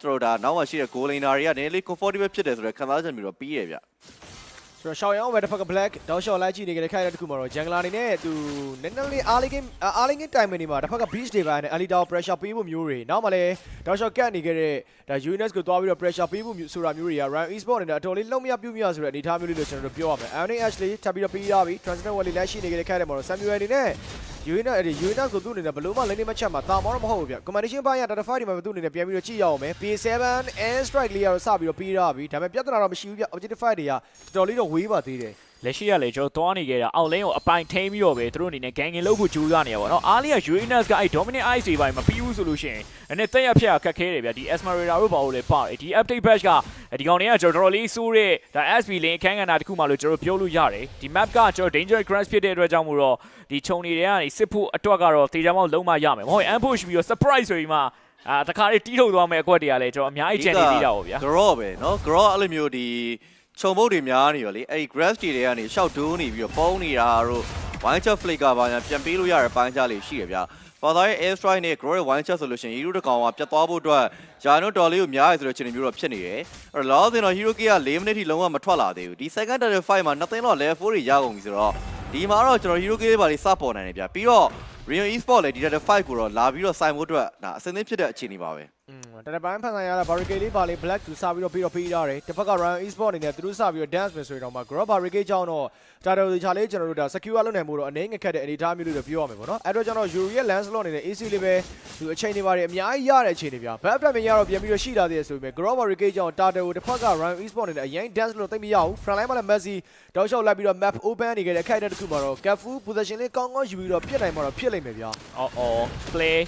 ကျွန်တော်တို့ဒါနောက်မှရှိတဲ့ goal liner တွေကနည်းနည်းလေး comfortable ဖြစ်တယ်ဆိုတော့ခံစားချက်မျိုးတော့ပြီးရဗျဆိုတော့ရှောင်းရောင်းပဲတစ်ဖက်က black တောက်ရှော့လိုက်ကြည့်နေကြတဲ့ခိုင်တဲ့တစ်ခုမှာတော့ jungler အနေနဲ့သူနည်းနည်းလေး early game early game time တွေမှာတစ်ဖက်က beach တွေပိုင်းနဲ့ early down pressure ပေးဖို့မျိုးတွေနောက်မှလည်းတောက်ရှော့ကတ်နေကြတဲ့ဒါ UNS ကိုသွားပြီးတော့ pressure ပေးဖို့မျိုးဆိုတာမျိုးတွေက run esport အနေနဲ့အတော်လေးလုံးမရပြုတ်မရဆိုတဲ့အနေအထားမျိုးလေးလို့ကျွန်တော်တို့ပြောရမယ် Anthony Ashley ထပ်ပြီးတော့ပေးရပြီ transition wall လက်ရှိနေကြတဲ့ခိုင်တဲ့မှာတော့ Samuel အနေနဲ့ UNS အဲ့ဒီ UNS ကိုသူ့အနေနဲ့ဘလို့မှလိမ့်နေမချက်မှာတာမောတော့မဟုတ်ဘူးဗျ commandation ဘိုင်းရ data file ဒီမှာသူ့အနေနဲ့ပြန်ပြီးတော့ကြည့်ရအောင်မယ် P7 air strike လေးကတော့စပြီးတော့ပေးရပြီဒါပေမဲ့ပြဿနာတော့မရှိဘူးဗျ objective file တွေကတော်တော်လေးတော့ဝေးပါသေးတယ် လက်ရှိကလည်းကျွန်တော်သွားနေခဲ့တာအောက်လင်းကိုအပိုင်ထိန်းပြီးတော့ပဲသူတို့အနေနဲ့ဂန်ဂင်လုပ်ဖို့ကြိုးစားနေရပါတော့အားလီက UNS ကအဲ့ dominant ice တွေပိုင်းမပြီးဘူးဆိုလို့ရှိရင်အနေတက်ရဖြတ်ခက်ခဲတယ်ဗျဒီ Esmeralda တို့ဘာလို့လဲပါတယ်ဒီ update patch ကဒီကောင်တွေကကျွန်တော်တော်လေးစိုးတဲ့ဒါ SB လင်းအခန်းကဏ္ဍတစ်ခုမှလို့ကျွန်တော်ပြောလို့ရတယ်ဒီ map ကကျွန်တော် dangerous grass ဖြစ်တဲ့အတွက်ကြောင့်မို့တော့ဒီခြုံတွေတွေကနေစစ်ဖို့အတွက်ကတော့တေချာမောက်လုံးမရမယ်မဟုတ်ရင် ambush ပြီးတော့ surprise ဆိုပြီးမှအာတခါလေးတီးထုတ်သွားမယ်အကွက်တွေကလည်းကျွန်တော်အများကြီးကြံနေသေးတာပေါ့ဗျာ grow ပဲเนาะ grow အဲ့လိုမျိုးဒီ ခြုံပုတ်တွေများနေရောလေအဲ့ဒီ grass တွေတွေကနေရှောက်ဒိုးနေပြီးတော့ပုံးနေတာတို့ wine shot flicker ဘာညာပြန်ပေးလို့ရတဲ့ပိုင်းကြလေးရှိရဗျဘာသာရဲ့ air strike နဲ့ grow ရဲ့ wine shot ဆိုလို့ရှိရင် hero တစ်ကောင်ကပြတ်သွားဖို့အတွက်ဂျာနိုတော်လေးကိုများရဆိုတဲ့အခြေအနေမျိုးတော့ဖြစ်နေတယ်အဲ့တော့လောဆင်တော့ hero k က4မိနစ်ထိလုံးဝမထွက်လာသေးဘူးဒီ second title fight မှာနှစ်သိန်းတော့ level 4တွေရကုန်ပြီဆိုတော့ဒီမှာတော့ကျွန်တော် hero k လေးပါလေးစပေါ်နိုင်တယ်ဗျပြီးတော့ Rio Esport လည်းဒီ title fight ကိုတော့လာပြီးတော့ဆိုင်ဖို့အတွက်ဒါအစင်းသင်းဖြစ်တဲ့အခြေအနေပါပဲอืม တရပိုင်းဖန်ဆန်ရတာ barricade လေးပါလေ black သူစပြီးတော့ပြီးတော့ပေးရတယ်တစ်ဖက်က run esport အနေနဲ့သူတို့စပြီးတော့ dance မယ်ဆိုရင်တော့မှ grab barricade ကြောင်းတော့တာတော်ဒီချာလေးကျွန်တော်တို့ဒါ secure လုပ်နိုင်မှုတော့အနေငခက်တဲ့အနေအထားမျိုးလေးတော့ပြောရမယ်ပေါ့နော်အဲ့တော့ကျွန်တော် Yuri ရဲ့ lance slot အနေနဲ့ AC လေးပဲသူအချိန်တွေပါတယ်အများကြီးရတဲ့အခြေအနေပြ back up မြင်ရတော့ပြန်ပြီးတော့ရှိလာသေးတယ်ဆိုပေမဲ့ grab barricade ကြောင်းတာတော်တစ်ဖက်က run esport အနေနဲ့အရင် dance လို့သိမရဘူး front line မှာလည်း Messi တောက်လျှောက်လိုက်ပြီးတော့ map open နေခဲ့တဲ့ခိုက်တဲ့တစ်ခုမှာတော့ careful position လေးကောင်းကောင်းယူပြီးတော့ပြစ်နိုင်မှာတော့ဖြစ်လိမ့်မယ်ဗျာအော်အော် play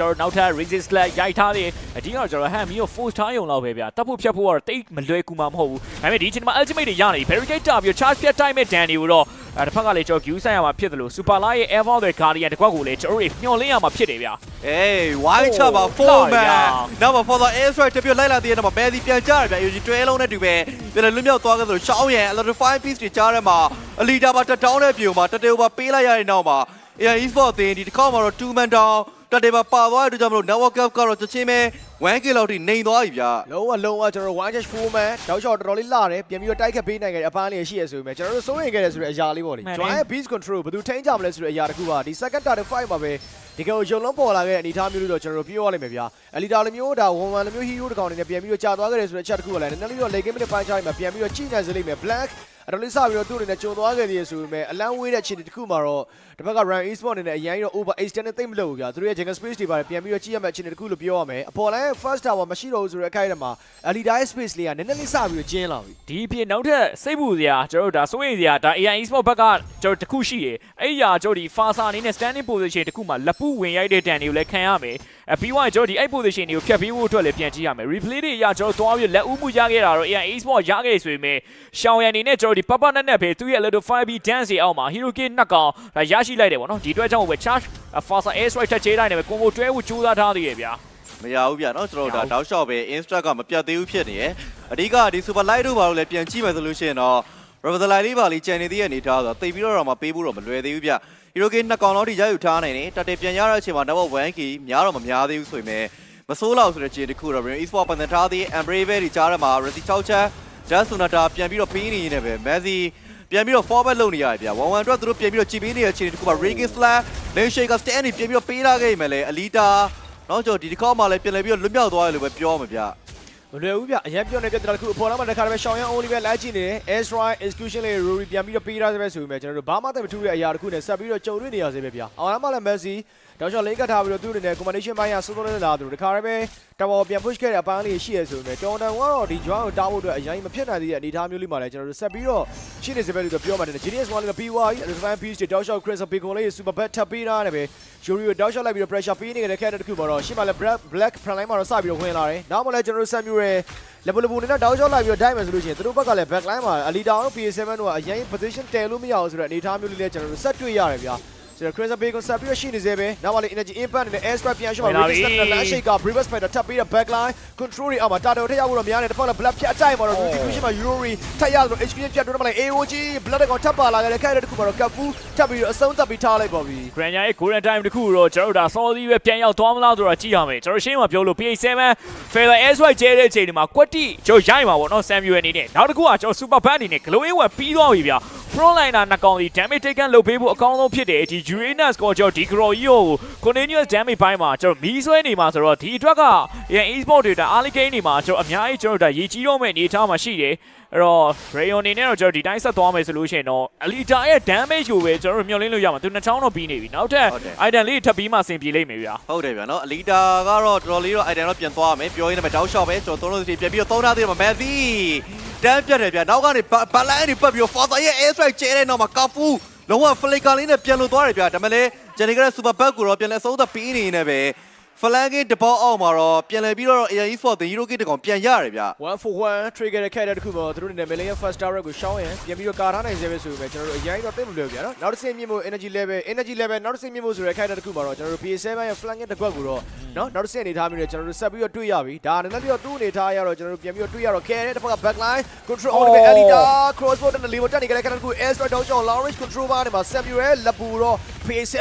ကျွန်တော်နောက်ထပ် resist လက်ရိုက်ထားတယ်အဒီကတော့ကျွန်တော်ဟန်မီကို force ထားရုံလောက်ပဲဗျာတပ်ဖို့ဖြတ်ဖို့ကတော့တိတ်မလွယ်ကူမှာမဟုတ်ဘူးဒါပေမဲ့ဒီအချိန်မှာ ultimate တွေရနေပြီ barricade တာပြီး charge ဖြတ်တိုင်းမဲ့ dan တွေကိုတော့အဲတစ်ဖက်ကလည်းကျွန်တော် view ဆိုင်ရမှာဖြစ်တယ်လို့ super light ရဲ့ ever the guardian တကွက်ကိုလည်းကျွန်တော်တို့ညှော်လင်းရမှာဖြစ်တယ်ဗျာအေး wide shot ပါ Oh, 4 sorry, man yeah. နောက်မှာ for the air strike တပြတ်လိုက်လာသေးတယ်နောက်မှာ Messi ပြန်ကြတယ်ဗျ UG တွဲလုံးနဲ့တူပဲပြန်လည်းလွတ်မြောက်သွားခဲ့သလိုရှောင်းရန် electrify piece တွေကြားထဲမှာအလီတာပါတက်တောင်းတဲ့ပြုံမှာတတေဘာပေးလိုက်ရတဲ့နောက်မှာ AI Esport အသင်းဒီတစ်ခေါက်မှာတော့2 man down တတေဘာပါသွားတဲ့အတွက်ကြောင့်မလို့ network cap ကတော့ချက်ချင်းပဲ 1k လောက်ထိနေသွားပြီဗျလုံးဝလုံးဝကျွန်တော်တို့ one dash four man တောက်လျှောက်တော်တော်လေးလာတယ်ပြန်ပြီးတော့တိုက်ခတ်ပေးနိုင်ခဲ့တဲ့အပန်းလေးရှိရဆိုပေမဲ့ကျွန်တော်တို့စိုးရိမ်ခဲ့တယ်ဆိုတဲ့အရာလေးပေါ့လေမှန်တယ်ကျွန်တော်ရဲ့ beast control ဘယ်သူထိန်းကြမလဲဆိုတဲ့အရာတစ်ခုပါဒီ second target fight မှာပဲဒီကောင်ရုံလုံးပေါ်လာခဲ့တဲ့အနေအထားမျိုးလေးတော့ကျွန်တော်တို့ပြောရလိမ့်မယ်ဗျာအလီတာလိုမျိုးဒါဝန်ဝန်လိုမျိုး hero တစ်ကောင်အနေနဲ့ပြန်ပြီးတော့ကြာသွားခဲ့တယ်ဆိုတဲ့အချက်တစ်ခုကလည်းနည်းနည်းလေးတော့ late game နဲ့ပိုင်းခြားရမှာပြန်ပြီးတော့ကြည့်နိုင်စေလိမ့်မယ် black အတော်လေးစပြီးတော့သူ့အနေနဲ့ကြုံသွားခဲ့သေးရဆိုပေမဲ့အလန်းဝေးတဲ့ခြေတစ်ခုမှာတော့တစ်ဖက်က run esport အနေနဲ့အရင်ရော over extend နဲ့သိမ့်မလို့ဘူးဗျာသူတို့ရဲ့ jungle space တွေပါတယ်ပြန်ပြီးတော့ကြည့်ရမယ့်အခြေအနေတစ်ခုလို့ပြောရမယ်အပေါ်လိုင်း first tower မရှိတော့ဘူးဆိုတဲ့အခိုက်အတန့်မှာ Alida space လေးကနည်းနည်းလေးစပြီးတော့ကျင်းလာပြီဒီအပြင်နောက်ထပ်စိတ်ပူစရာကျွန်တော်တို့ဒါစိုးရိမ်စရာဒါ AI Esport ဘက်ကကျွန်တော်တစ်ခုရှိရယ်အဲ့ဒီဟာကျွန်တော်ဒီ Fasa အနေနဲ့ standing position တစ်ခုမှာလက်ပူဝင်ရိုက်တဲ့တန်တွေကိုလည်းခံရမယ်အပြီးတော့ကျွန်တော်ဒီအဲ့ position တွေကိုဖြတ်ပေးဖို့အတွက်လည်းပြန်ကြည့်ရမယ် replay တွေအရကျွန်တော်သွားပြီးလက်ဦးမှုရခဲ့တာတော့ AI Esport ရခဲ့ဆိုပေမဲ့ရှောင်းရန်အနေနဲ့ကျွန်တဒီပပနက်နက်ပဲသူ့ရဲ့ level 5B dance တွေအောက်မှာ Hero K နှစ်ကောင်ဒါရရှိလိုက်တယ်ပေါ့နော်ဒီအတွက်ကြောင့်ပဲ charge Fasa air strike ထက်ချေးတိုင်းနဲ့ပဲ combo တွဲဖို့ကြိုးစားထားသေးရဲ့ဗျာ မရဘူးဗျเนาะကျွန်တော်တို့ မရ ဒါ ဘူး တောက်လျှောက်ပဲ instruct ကမပြတ်သေးဘူးဖြစ်နေရယ်အဓိကဒီ super light တို့ဘာလို့လဲပြန်ကြည့်မယ်ဆိုလို့ရှိရင်တော့ rubber light လေးပါလေးကြံနေသေးတဲ့အနေထားဆိုတော့တိတ်ပြီးတော့တော့မပေးဘူးတော့မလွယ်သေးဘူးဗျ hero game နှစ်ကောင်လောက်ထိရယူထားနိုင်တယ်တတက်ပြန်ရတဲ့အချိန်မှာ number 1k များတော့မများသေးဘူးဆိုရင်မစိုးလောက်ဆိုတဲ့ခြေတစ်ခုတော့ e-sport ပန်ထားသေး embrave တွေကြားထဲမှာ resi 6ချက် just sonata ပြန်ပြီးတော့ပေးနေနေတယ်ပဲ messi ပြန်ပြီးတော့ forward လုပ်နေရတယ်ဗျ1 1အတွက်သူတို့ပြန်ပြီးတော့ကြည်ပေးနေတဲ့အခြေအနေတစ်ခုမှာ Regan Slash Lane Shaker stand နေပြန်ပြီးတော့ပေးလာခဲ့မယ်လေ Alita နော်ကျွန်တော်ဒီတစ်ခေါက်မှလည်းပြန်လဲပြီးတော့လွတ်မြောက်သွားတယ်လို့ပဲပြောမှာဗျမလွယ်ဘူးဗျအရင်ပြောနေပြတဲ့တစ်ခုအပေါ်လာမှာတစ်ခါတည်းပဲရှောင်းရန် only ပဲလိုက်ကြည့်နေတယ် air strike execution လေး Rory ပြန်ပြီးတော့ပေးထားစေပဲဆိုပေမဲ့ကျွန်တော်တို့ဘာမှသိမထူးတဲ့အရာတစ်ခုနဲ့ဆက်ပြီးတော့ကြုံတွေ့နေရစေပဲဗျအောင်လာမှာလည်း Messi တောက်လျှောက်လေးကတ်ထားပြီးတော့သူ့အနေနဲ့ combination ပိုင်းကစိုးစိုးလေးလာသူတစ်ခါတည်းပဲတဘောပြန် push ခဲ့တဲ့အပန်းလေးရှိရဆိုပေမဲ့တော်တန်ကတော့ဒီ join ကိုတောင်းဖို့အတွက်အရင်မဖြစ်နိုင်သေးတဲ့အနေအထားမျိုးလေးမှာလည်းကျွန်တော်တို့ဆက်ပြီးတော့ရှိနေစေပဲလို့ပြောမှတယ် Genius one လေးပြီးသွားပြီ Advance piece တွေတောက်လျှောက် Chris Bacon လေး super bet ထပ်ပေးထားတယ်ပဲ Yuri ကိုတောက်လျှောက်လိုက်ပြီးတော့ pressure ပေးနေတဲ့ character တစ်ခုမှာတော့ရှေ့မှာလည်း black black front line မှာတော့စပြီးတော့ဝင်လာတယ်နောက်မှလည်းကျွန်တော်တို့ Samuel လေဘလဘူနဲ့တောက်လျှောက်လိုက်ပြီးတော့ dive မယ်ဆိုလို့ရှိရင်သူတို့ဘက်ကလည်း back line မှာ Alita တို့ PS7 တို့ကအရင် position တည်လို့မရအောင်ဆိုတဲ့အနေအထားမျိုးလေးလည်းကျွန်တော်တို့ဆက်တွေ့ရတယ်ဗျာ ဆိုတော့ Crimson Bay ကိုဆက်ပြီးတော့ရှိနေသေးပဲနောက်မှလည်း energy impact နဲ့ air strike ပြန်ရှုံးဝင်မှာလာပြီ Regis နဲ့ Land Shake က Brevis Spider ထပ်ပြီးတော့ backline control တွေအောက်မှာ Tato ထက်ရောက်ဖို့တော့များတယ်တစ်ဖက်ကလည်း Black ဖြတ်အတိုက်မှာတော့ Retribution မှာ Yuri ထပ်ရလို့ HQ ဖြတ်တော့မှလည်း AOG Blood ကောင်ထပ်ပါလာခဲ့တဲ့ခိုင်တဲ့တစ်ခုမှာတော့ Kafu ထပ်ပြီးတော့အဆုံးသတ်ပြီးထားလိုက်ပါပြီ Grand ရဲ့ Golden Time တခုတော့ကျွန်တော်တို့ဒါ Saudi ပဲပြန်ရောက်သွားမလားဆိုတော့ကြည့်ရမယ်ကျွန်တော်ရှင်းမှာပြောလို့ PA7 Feather Airstrike ကျဲတဲ့အချိန်ဒီမှာကွက်တိကျွန်တော်ရိုက်မှာပေါ့နော် Samuel အနေနဲ့နောက်တစ်ခုကကျွန်တော် Super Band အနေနဲ့ Glowing ဝယ်ပြီးသွားပြီဗျာ Frontliner နှစ်ကောင်ဒီ damage taken လုပ်ပေးဖို့အကောင်းဆုံးဖြစ်တယ်ဒီ Uranus ကိုကျွန်တော်ဒီ Grow ကြီးကို continuous damage ပိုင်းမှာကျွန်တော်မီးဆွဲနေမှာဆိုတော့ဒီအတွက်က e-sport တွေဒါ early game တွေမှာကျွန်တော်အများကြီးကျွန်တော်ဒါရေကြီးတော့မဲ့အနေအထားမှာရှိတယ်အဲ့တော့ Rayon အနေနဲ့တော့ကျွန်တော်ဒီတိုင်းဆက်သွားမယ်ဆိုလို့ရှိရင်တော့ Alita ရဲ့ damage ကိုပဲကျွန်တော်တို့မျှော်လင့်လို့ရမှာသူနှစ်ချောင်းတော့ပြီးနေပြီနောက်ထပ် item လေးထပ်ပြီးမှဆင်ပြေလိမ့်မယ်ဗျာဟုတ်တယ်ဗျာနော်အလီတာကတော့တော်တော်လေးတော့ item တော့ပြန်သွားမယ်ပြောရင်းနဲ့တောက်လျှောက်ပဲကျွန်တော်သုံးလို့စီပြန်ပြီးတော့သုံးထားသေးတယ်မက်သီတန်းပြတ်တယ်ဗျာနောက်ကနေဘလိုင်းနေပတ်ပြီးတော့ father ရဲ့ air strike ကျဲတဲ့နောက်မှာကာဖူ လုံးဝ flicker လေးနဲ့ပြန်လို့သွားတယ်ဗျာဒါပေမဲ့လည်းဂျန်နီကရဲ့ super bug ကိုတော့ပြန်လဲအဆုံးသတ်ပြီးနေနေပဲ flanking တပေါက်အောက်မှာတော့ပြန်လဲပြီးတော့ AI Sport တင် Hero Kit တကောင်ပြန်ရတယ်ဗျာ1 for 1 trigger တဲ့ခိုက်တဲ့တစ်ခုမှာသူတို့အနေနဲ့ Million First Direct ကိုရှောင်းရင်ပြန်ပြီးတော့ကာထားနိုင်စေပဲဆိုပေမဲ့ကျွန်တော်တို့အရင်တော့တိတ်မလို့ပြရနော်နောက်တစ်ဆင့်မြင့်ဖို့ energy level energy level နောက်တစ်ဆင့်မြင့်ဖို့ဆိုတဲ့ခိုက်တဲ့တစ်ခုမှာတော့ကျွန်တော်တို့ PS7 ရဲ့ flanking တစ်ခွက်ကိုတော့နော်နောက်တစ်ဆင့်အနေထားမျိုးနဲ့ကျွန်တော်တို့ဆက်ပြီးတော့တွေ့ရပြီဒါနဲ့ပြီးတော့သူ့အနေထားရတော့ကျွန်တော်တို့ပြန်ပြီးတော့တွေ့ရတော့ခဲတဲ့တစ်ဖက်က backline control on the Elita crossbow နဲ့ level တက်နေကြတဲ့ခိုက်တဲ့တစ်ခု air strike တောင်းချောင်း Lawrence control ဘာနဲ့မှာ Samuel လက်ပူတော့ PS7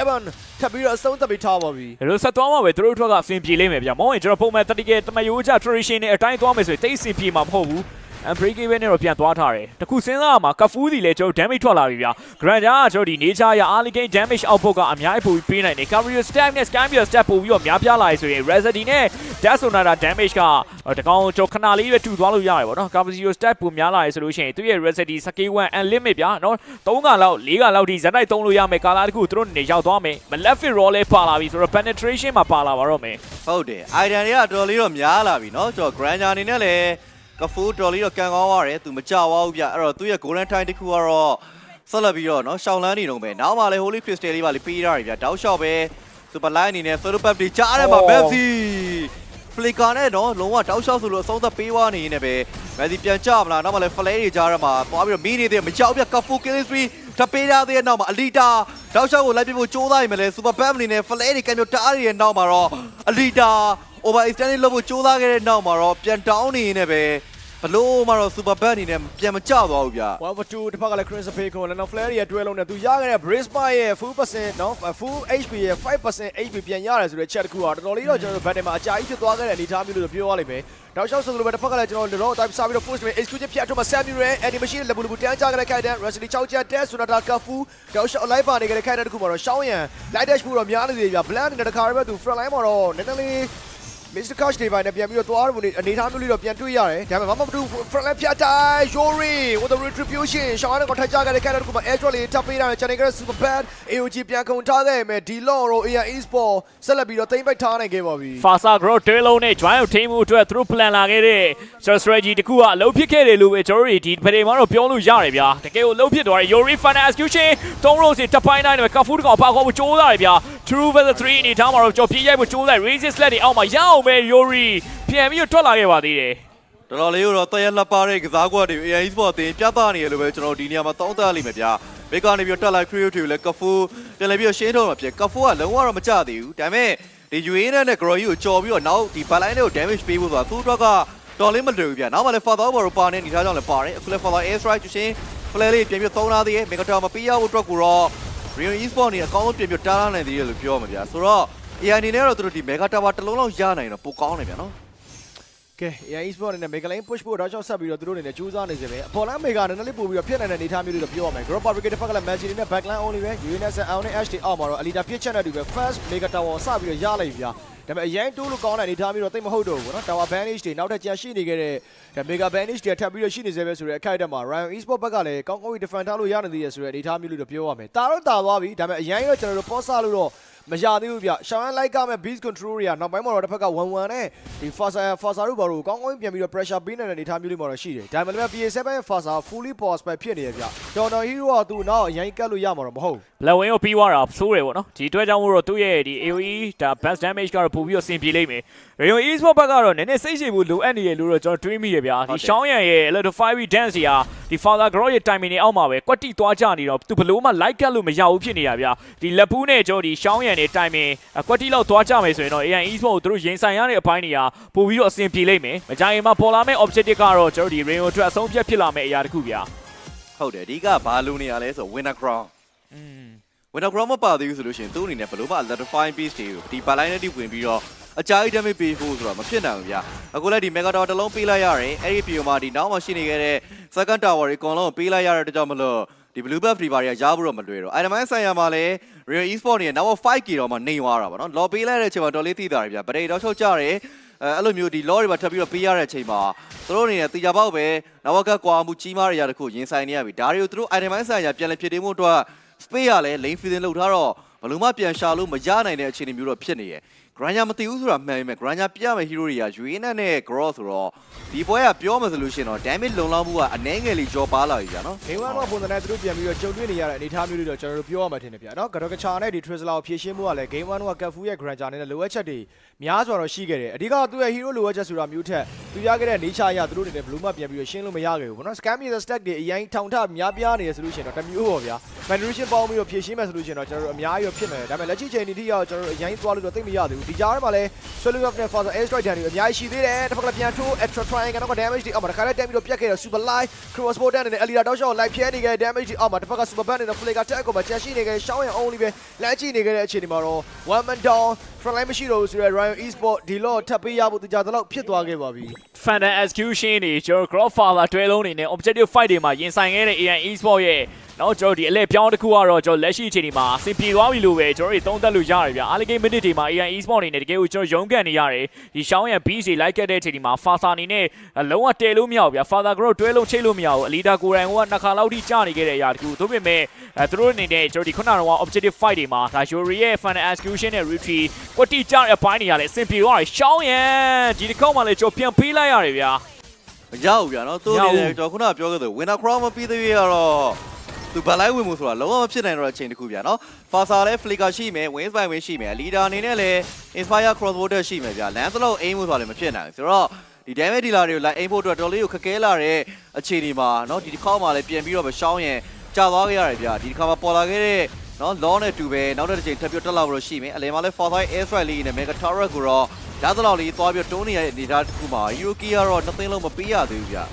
ထပ်ပြီးတော့အဆုံးသတ်ပြီးထားပါပြီဒါလို့ဆက်သွားမှာပဲသူတို့ထွက်ကအဆင်ပြေလိမ့်မယ်ဗျာမောင်းရင်ကျွန်တော်ပုံမှန်တတိကတမယိုးချ tradition နဲ့အတိုင်းသွားမယ်ဆိုရင်တိတ်အဆင်ပြေမှာမဟုတ်ဘူး unbreakable နဲ့တော့ပြန်သွားထားတယ်တခုစဉ်းစားရမှာကဖူးစီလဲကျွန်တော် damage ထွက်လာပြီဗျာ grand ကကျွန်တော်ဒီ nature ရ early game damage output ကအများကြီးပိုပြီးပေးနိုင်တယ် career step နဲ့ scan beer step ပို့ပြီးတော့များပြားလာရဆိုရင် residue နဲ့ dash sonata damage ကတကောင်ကျွန်တော်ခဏလေးပဲတူသွားလို့ရတယ်ပေါ့နော် career step ပိုများလာရဆိုလို့ရှိရင်သူရဲ့ residue scale 1 and limit ဗျာနော်3ကလောက်4ကလောက်ဒီဇက်တိုက်သုံးလို့ရမယ်ကာလာတခုသူတို့နေရောက်သွားမယ် malefic roll လဲပါလာပြီဆိုတော့ penetration မှာပါလာပါတော့မယ် ဟုတ်တယ် item တွေကတော်တော်လေးတော့များလာပြီเนาะကျွန်တော် granger အနေနဲ့လည်း ကဖူးတော်လေးတော့ကန်ကောင်းရတယ်သူမကြောက်ဘူးဗျအဲ့တော့သူ့ရဲ့ golden time တစ်ခုကတော့ဆက်လက်ပြီးတော့နော်ရှောင်းလန်းနေတော့ပဲနောက်မှလည်း holy crystal လေးပါလေးပေးရတယ်ဗျတောက်လျှောက်ပဲ super line အနေနဲ့ solo pop လေးကြားရမှာ messi ဖလီကာနဲ့တော့လုံးဝတောက်လျှောက်ဆိုလို့အဆုံးသတ်ပေးသွားနေနေပဲ messi ပြန်ကြမလားနောက်မှလည်း flare တွေကြားရမှာသွားပြီးတော့မီးနေတဲ့မကြောက်ဗျကဖူး kill three တပေးရသေးတဲ့နောက်မှာအလီတာတောက်လျှောက်ကိုလိုက်ပြဖို့ကြိုးစားရင်မလဲ super pop အနေနဲ့ flare တွေကံပြတားနေတဲ့နောက်မှာတော့အလီတာ over extended လုပ်ဖို့ကြိုးစားခဲ့တဲ့နောက်မှာတော့ပြန်တောင်းနေနေပဲဘလို့မှတော့ super bad အနေနဲ့ပြန်မကြသွားဘူးဗျ1 for 2တစ်ဖက်ကလည်း Chris Pay ကိုလည်းနောက် flare ရဲ့တွဲလုံးနဲ့သူရခဲ့တဲ့ brace bar ရဲ့ full percent နော် full HP ရဲ့5% HP ပြန်ရတယ်ဆိုတဲ့ chat တစ်ခုอ่ะတော်တော်လေးတော့ကျွန်တော်တို့ battle မှာအကြာကြီးဖြစ်သွားခဲ့တဲ့အနေအထားမျိုးလို့ပြောရလိမ့်မယ်။တောက်လျှောက်ဆိုလိုပဲတစ်ဖက်ကလည်းကျွန်တော်တို့တော့ type စားပြီးတော့ force နဲ့ exclusive ဖြတ်ထုတ်မှာ Samuel animation လက်ဘူးလူတန်းကြခဲ့တဲ့ခိုက်တဲ့ Wesley 6ချက်တဲ့ Sonata Kafu တောက်လျှောက် live ပါနေခဲ့တဲ့ခိုက်တဲ့တစ်ခုမှာတော့ရှောင်းရန် light dash ဖို့တော့များနေသေးပြီဗျ။ Bland နဲ့တခါရဲပဲသူ front line မှာတော့နည်းနည်းလေး Mr. Cash တွေပိုင်းနဲ့ပြန်ပြီးတော့သွားရဖို့အနေထားမျိုးလေးတော့ပြန်တွေ့ရတယ်။ဒါပေမဲ့မမတူ front line ဖြတ်တိုင်း Yori with the retribution ရှောင်းရကိုထိုက်ကြခဲ့တဲ့ character ကမှ Astro လေးထပ်ပေးရတယ်။ Channel Super Bad AOG ပြန်ခုန်ထားခဲ့မယ်ဒီ Law ရော AI Esport ဆက်လက်ပြီးတော့တိမ့်ပိုက်ထားနိုင်ခဲ့ပါပြီ။ Fasa Grow တွဲလုံးနဲ့ join ကိုထိမှုအတွက်သူတို့ plan လာခဲ့တဲ့ strategy တခုကအလုပ်ဖြစ်ခဲ့တယ်လို့ပဲကျွန်တော်တို့ဒီပဒေမှာတော့ပြောလို့ရတယ်ဗျာတကယ်ကိုအလုပ်ဖြစ်သွားတယ် Yori Final Execution 3 rows တပ်ပိုင်းတိုင်းနဲ့ကဖူးတကောင်ပါခေါ်ဖို့ကြိုးစားတယ်ဗျာ True Weather 3အနေထားမှာတော့ကြော်ပြေးရိုက်ဖို့ကြိုးစား Resist လက်တွေအောက်မှာရအောင်ပဲ Yori ပြန်ပြီးတော့ထွက်လာခဲ့ပါသေးတယ်တော်တော်လေးကိုတော့တရက်လက်ပါတဲ့ကစားကွက်တွေ AI Sport တင်ပြသနေရလို့ပဲကျွန်တော်ဒီနေရာမှာတောင်းတလိမ့်မယ်ဗျာဘေကနေပြီးတော့တက်လိုက် creative လည်းကဖူးပြန်လည်းပြီးတော့ရှင်းထုတ်မှာဖြစ်ကဖူးကလုံးဝတော့မကြသေးဘူးဒါပေမဲ့ဒီ UAE နဲ့ Grow ကြီးကိုကြော်ပြီးတော့နောက်ဒီ backline တွေကို damage ပေးဖို့ဆိုတာသူ့အတွက်ကတော်လေးမလွယ်ဘူးဗျာနောက်မှလည်း father ဘော်ပါနေဒီထားကြောင့်လည်းပါတယ်အခုလည်း father air strike ရှင် play လေးပြန်ပြီးသုံးထားသေးတယ် mega tower မပေးရဖို့အတွက်ကိုတော့ Rio Esport နေအကောင်းဆုံးပြန်ပြီးတားထားနိုင်သေးတယ်လို့ပြောမှာဗျာဆိုတော့ AI အနေနဲ့တော့သူတို့ဒီ mega tower တစ်လုံးလောက်ရနိုင်တော့ပိုကောင်းတယ်ဗျာနော်ကဲ AI Esport အနေနဲ့ Mega Lane push ဖို့တော့ကြောက်ဆက်ပြီးတော့သူတို့အနေနဲ့ကြိုးစားနေစေပဲအပေါ်လမ်း Mega နည်းနည်းလေးပို့ပြီးတော့ဖြစ်နိုင်တဲ့အနေအထားမျိုးတွေတော့ပြောရမယ် Group Fabricate တစ်ဖက်ကလည်း Magic နဲ့ Backline only ပဲ UNS နဲ့ Aon နဲ့ HD အောက်မှာတော့ Alita ပြစ်ချက်နဲ့တူပဲ First Mega Tower စပြီးတော့ရလိုက်ပြီဗျာ ဒါပေမဲ့အရင်တိုးလို့ကောင်းတဲ့အနေအထားမျိုးတော့တိတ်မဟုတ်တော့ဘူးနော် Tower Banish တွေနောက်ထပ်ကြံရှိနေခဲ့တဲ့ဒါ Mega Banish တွေထပ်ပြီးတော့ရှိနေစေပဲဆိုတဲ့အခိုက်အတန့်မှာ Ryan Esport ဘက်ကလည်းကောင်းကောင်းကြီး defend ထားလို့ရနေသေးရဆိုတဲ့အနေအထားမျိုးလေးတော့ပြောရမယ်တာတော့တာသွားပြီဒါပေမဲ့အရင်တော့ကျွန်တော်တို့ post ဆလို့တော့ မရသေးဘူးဗျရှောင်းလိုက်ကမဲ့ beast control တွေကနောက်ပိုင်းမှာတော့တစ်ဖက်က1-1နဲ့ဒီ Fasa Fasa တို့ဘာလို့ကောင်းကောင်းပြန်ပြီးတော့ pressure ပေးနေတဲ့အနေအထားမျိုးလေးမှာတော့ရှိတယ်ဒါပေမဲ့လည်း PA7 ရဲ့ Fasa fully power spec ဖြစ်နေရဗျဒေါ်နော်ဟီရိုကသူ့နောက်အရင်ကတ်လို့ရမှာတော့မဟုတ်လက်ဝင်းကိုပြီးသွားတာဆိုးတယ်ပေါ့နော်ဒီအတွက်ကြောင့်မို့တော့သူ့ရဲ့ဒီ AOE ဒါ best damage ကတော့ပို့ပြီးတော့ဆင်ပြေလိမ့်မယ် Rayo Esport ဘက်ကတော့နည်းနည်းစိတ်ရှည်မှုလိုအပ်နေရလို့တော့ကျွန်တော်တွေးမိရဗျာဒီရှောင်းရန်ရဲ့ Electro 5 dance ကြီးဟာဒီ Father Grow ရဲ့ timing နဲ့အောက်မှာပဲကွက်တိသွားကြနေတော့သူဘလို့မှ like ကတ်လို့မရဘူးဖြစ်နေတာဗျာဒီလက်ပူးနဲ့ကျွန်တော်ဒီရှောင်းရန်နဲ့ timing ကွက်တိလောက်သွားကြမယ်ဆိုရင်တော့ AI Esport ကိုသူတို့ရင်ဆိုင်ရတဲ့အပိုင်းတွေကပို့ပြီးတော့အဆင်ပြေလိမ့်မယ်မကြခင်မှာပေါ်လာမယ့် objective ကတော့ကျွန်တော်ဒီ Rayo အတွက်အဆုံးဖြတ်ဖြစ်လာမယ့်အရာတစ်ခုဗျာဟုတ်တယ်အဓိကဘာလိုနေရလဲဆို winner crown อืม winner crown မပါသေးဘူးဆိုလို့ရှိရင်သူ့အနေနဲ့ဘလို့မှ electrifying piece တွေကိုဒီ backline နဲ့ဒီဝင်ပြီးတော့အကြာကြီး damage ပေးဖို့ဆိုတော့မဖြစ်နိုင်ဘူးဗျာအခုလည်းဒီ mega tower တစ်လုံးပေးလိုက်ရတယ်အဲ့ဒီ PO မှာဒီနောက်မှာရှိနေခဲ့တဲ့ second tower တွေအကုန်လုံးပေးလိုက်ရတဲ့အတွက်ကြောင့်မလို့ ဒီ blue buff တွေပါတွေကရဖို့တော့မလွယ်တော့ item ဆိုင်ရာမှာလည်း real esport တွေနောက် 5k တော့မှနေသွားတာပါနော်လော်ပေးလိုက်တဲ့အချိန်မှာတော်လေးသိတာတွေဗျာဗရေတော့ချုပ်ကြတယ်အဲအဲ့လိုမျိုးဒီ law တွေပါထပ်ပြီးတော့ပေးရတဲ့အချိန်မှာသူတို့အနေနဲ့တေချာပေါက်ပဲနောက်ကကွာမှုကြီးမားရရတခုရင်ဆိုင်နေရပြီဒါတွေကိုသူတို့ item ဆိုင်ရာပြန်လည်ဖြစ်တည်မှုအတွက် space ရလဲ lane feeding လုပ်ထားတော့ဘယ်လို့မှပြန်ရှာလို့မရနိုင်တဲ့အခြေအနေမျိုးတော့ဖြစ်နေရဲ့ Granja မသိဘူးဆိုတာမှန်ပေမဲ့ Granja ပြရမယ့် hero တွေက Yuina နဲ့ Gross ဆိုတော့ဒီပွဲကပြောမှဆိုလို့ရှိရင်တော့ damage လုံလောက်မှုကအနည်းငယ်လေးကြောပါလာပြီဗျာနော်ဂိမ်းဝမ်တော့ပုံစံနဲ့သူတို့ပြန်ပြီးတော့ကြုံတွေ့နေရတဲ့အနေအထားမျိုးတွေတော့ကျွန်တော်တို့ပြောရမှာထင်တယ်ဗျာနော်ဂရော့ကချာနဲ့ဒီ Trizla ကိုဖြည့်ရှင်းမှုကလည်းဂိမ်းဝမ်တော့ကတ်ဖူးရဲ့ Granger နဲ့လိုအပ်ချက်တွေများစွာတော့ရှိခဲ့တယ်အဓိကသူ့ရဲ့ hero လိုအပ်ချက်ဆိုတာမျိုးထက်သူရခဲ့တဲ့ nature အရသူတို့အနေနဲ့ဘလို့မှပြန်ပြီးတော့ရှင်းလို့မရခဲ့ဘူးပေါ့နော် scam ရဲ့ stack တွေအရင်ထောင်ထများပြားနေရဆိုလို့ရှိရင်တော့တစ်မျိုးပေါ့ဗျာ manipulation ပေါင်းပြီးတော့ဖြည့်ရှင်းမယ်ဆိုလို့ရှိရင်တော့ကျွန်တော်တို့အများကြီးတော့ဖြစ်မယ်ဒါပေမဲ့လက်ရှိချိန်ဒီထိရောက်ကျွန်တော်တို့အရင်သွားလို့တော့သိမရသေးဘူးဒီကြားထဲမှာလည်း Swallow Up နဲ့ Father Air Strike တန်တွေအများကြီးရှိသေးတယ်တစ်ဖက်ကလည်းပြန်ထိုး extra triangle ကတော့ damage တွေအောက်မှာတစ်ခါလေးတက်ပြီးတော့ပြတ်ခဲ့တဲ့ super light crossbow တန်နဲ့ Alira တောက်ရှော့လိုက်ဖြဲနေခဲ့ damage တွေအောက်မှာတစ်ဖက်က super band နဲ့ flicker tag ကိုမှချန်ရှိနေခဲ့ရှောင်းရန် only ပဲလမ်းကြည့်နေခဲ့တဲ့အခြေအနေမှာတော့ one man down front line မရှိတော့ဘူးဆိုတော့ Ryan Esport ဒီလော့ထပ်ပေးရဖို့တကြတော့ဖြစ်သွားခဲ့ပါပြီ Phantom Execution တွေကျွန်တော် Grandfather တွဲလုံးနေနဲ့ Objective Fight တွေမှာရင်ဆိုင်ခဲ့တဲ့ AI Esport ရဲ့တော့ကျွန်တော်ဒီအလဲပြောင်းတစ်ခုကတော့ကျွန်တော်လက်ရှိအချိန်ဒီမှာအဆင်ပြေသွားပြီလို့ပဲကျွန်တော်တို့သုံးသပ်လို့ရတယ်ဗျာအားလကိမိနစ်တွေမှာ AI Esport အနေနဲ့တကယ်ကိုကျွန်တော်ရုန်းကန်နေရတယ်ဒီရှောင်းရန် beast တွေလိုက်ခဲ့တဲ့အချိန်ဒီမှာ Father အနေနဲ့လုံးဝတဲလို့မရဘူးဗျာ Father Grow တွဲလုံးချိတ်လို့မရဘူးအလီဒါကိုရိုင်ကနှစ်ခါလောက်ထိကြာနေခဲ့တဲ့အရာတခုသို့ပေမဲ့အဲသူတို့အနေနဲ့ကျွန်တော်ဒီခုနကတော့ Objective Fight တွေမှာဒါ Yuri ရဲ့ Phantom Execution နဲ့ Retreat ကွက်တိကြတဲ့အပိုင်းတွေရတယ်အဆင်ပြေသွားတယ်ရှောင်းရန်ဒီတစ်ခေါက်မှလည်းကျွန်တော်ပြန်ပေးလိုက်ရတယ်ဗျာမရဘူးဗျာနော်သူအနေနဲ့ကျွန်တော်ခုနကပြောခဲ့သလို winner crown မပြီးသေးရတော့သူဘလိုက်ဝင်မှုဆိုတာလုံးဝမဖြစ်နိုင်တော့တဲ့အချိန်တစ်ခုဗျာနော် Fasa လည်း flicker ရှိမယ် wings by wing ရှိမယ် leader အနေနဲ့လည်း inspire crossbow ရှိမယ်ဗျာ lance လောက် aim မှုဆိုတာလည်းမဖြစ်နိုင်ဘူးဆိုတော့ဒီ damage dealer တွေကိုလိုက် aim ဖို့အတွက်တော်လေးကိုခက်ခဲလာတဲ့အခြေအနေမှာနော်ဒီတစ်ခေါက်မှာလည်းပြန်ပြီးတော့မရှောင်းရင်ကြာသွားခဲ့ရတယ်ဗျာဒီတစ်ခါမှာပေါ်လာခဲ့တဲ့ နော် law နဲ့တူပဲနောက်တစ်ချိန်ထပ်ပြီးတက်လာလို့ရှိမယ်အလယ်မှာလည်း for side air strike လေးနဲ့ mega tower ကိုတော့ဒါသလောက်လေးသွားပြီးတွန်းနေရတဲ့အနေအထားတစ်ခုမှာ Yuki ကတော့နှစ်သိန်းလုံးမပေးရသေးဘူးဗျာ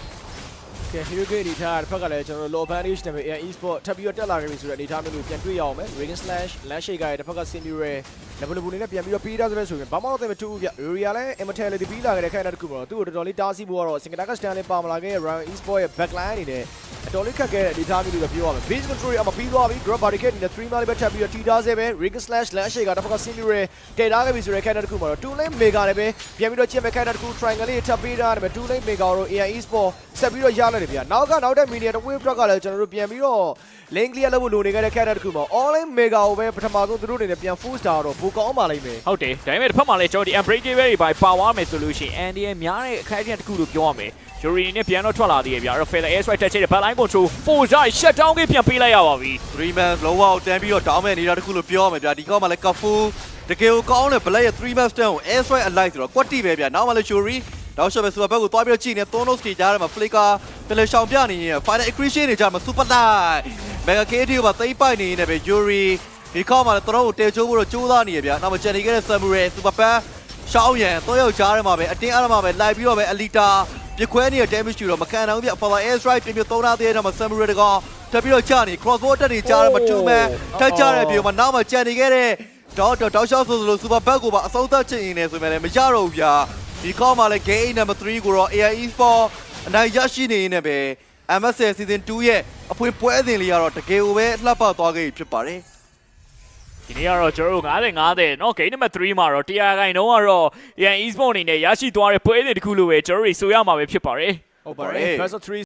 ကဲ Hero Gate အနေထားတစ်ဖက်ကလည်းကျွန်တော်တို့ low advantage နဲ့ AI Esport ထပ်ပြီးတော့တက်လာခဲ့ပြီဆိုတဲ့အနေအထားမျိုးလို့ပြန်တွေ့ရအောင်မယ် Regan Slash Land Shake ကလည်းတစ်ဖက်က Simure level ဘူးနေနဲ့ပြန်ပြီးတော့ပေးထားသလိုဆိုရင်ဘာမှတော့သိမတူဘူးဗျ Area လည်း Immortality ပြီးလာခဲ့တဲ့ခိုင်တာတစ်ခုမှာတော့သူ့ကိုတော်တော်လေးတားဆီးဖို့ကတော့ Singapore Stand လေးပါမလာခဲ့တဲ့ Ryan Esport ရဲ့ backline အနေနဲ့အတော်လေးခက်ခဲတဲ့အနေအထားမျိုးလို့ပြောရမယ် Base Control အမပြီးသွားပြီ Drop Barricade နဲ့3 mile ပဲထပ်ပြီးတော့တီထားစေပဲ Regan Slash Land Shake ကတစ်ဖက်က Simure တည်ထားခဲ့ပြီဆိုတဲ့ခိုင်တာတစ်ခုမှာတော့2 lane mega လည်းပဲပြန်ပြီးတော့ကြည့်မဲ့ခိုင်တာတစ်ခု triangle လေးထပ်ပေးထားတယ်ပဲ2 lane mega တော့ AI Esport ဆက်ပြီးတော့ရလိုက်တယ်ဗျနောက်ကနောက်တဲ့ minion wave truck ကလည်းကျွန်တော်တို့ပြန်ပြီးတော့ lane clear လုပ်ဖို့လိုနေခဲ့တဲ့ character တစ်ခုမှာ online mega ကိုပဲပထမဆုံးသူတို့အနေနဲ့ပြန် full star တော့ဘူကောင်းပါလိမ့်မယ်ဟုတ်တယ်ဒါပေမဲ့တစ်ဖက်မှာလည်းကျွန်တော်ဒီ unbreakable တွေပါပါသွားမယ်ဆိုလို့ရှိရင် Andy ရဲ့များတဲ့အခက်အခဲတစ်ခုလို့ပြောရမယ် Yuri နဲ့ပြန်တော့ထွက်လာသေးရဲ့ဗျာ Rafael Air Strike တက်ချေတဲ့ backline control 4 shot shut down ကြီးပြန်ပေးလိုက်ရပါပြီ3 man လောဝတန်းပြီးတော့တောင်းမဲ့နေတာတခုလို့ပြောရမယ်ဗျာဒီကောက်မှလည်းကဖူတကယ်ကိုကောင်းတဲ့ black ရဲ့3 man stand ကို air strike alight ဆိုတော့ကွက်တီပဲဗျာနောက်မှလည်း Shuri နောက်ရှေ့ပဲ super back ကိုသွားပြီးတော့ကြည့်နေ Thonos တွေကြားထဲမှာ flicker တလေရှောင်ပြနေရင် final accretion တွေကြားမှာ super light mega KT ကိုပါသိမ့်ပိုက်နေနေပဲ Yuri ဒီကောက်မှလည်းသူတို့ကိုတဲချိုးဖို့တော့ကြိုးစားနေရဗျာနောက်မှဂျန်နေခဲ့တဲ့ samurai super back ရှောင်းရန်တော့ယောက်ကြားထဲမှာပဲအတင်းအားထဲမှာပဲလိုက်ပြီးတော့ပဲ alita ပြခွဲနေတဲ့ damage တွေတော့မခံနိုင်ဘူးဗျ Power Air Strike ပြပြသုံးထားသေးတဲ့နောက်မှာ Samurai တကောင်တက်ပြီးတော့ကြာနေ crossbow တက်နေကြားထဲမှာ two man တက်ကြတဲ့ပြေမှာနောက်မှာကြံနေခဲ့တဲ့တော့တော့တောက်လျှောက်ဆိုလို super back ကိုပါအဆုံးသတ်ချင်နေဆိုမှလည်းမရတော့ဘူးဗျာဒီကောက်မှာလည်း game number 3ကိုတော့ AI Esport အနိုင်ရရှိနေနေပဲ MSL season 2ရဲ့အဖွေပွဲစဉ်လေးကတော့တကယ်ကိုပဲလှပသွားခဲ့ပြီဖြစ်ပါတယ် ဒီနေ့ကတော့ကျွန်တော်တို့90 90เนาะ game number 3မှာတော့တရားခိုင်တော့ကတော့ AI Esport အနေနဲ့ရရှိသွားတဲ့ပွဲစဉ်တစ်ခုလို့ပဲကျွန်တော်တို့ဆိုရမှာပဲဖြစ်ပါတယ် ဟုတ်ပါတယ် best of 3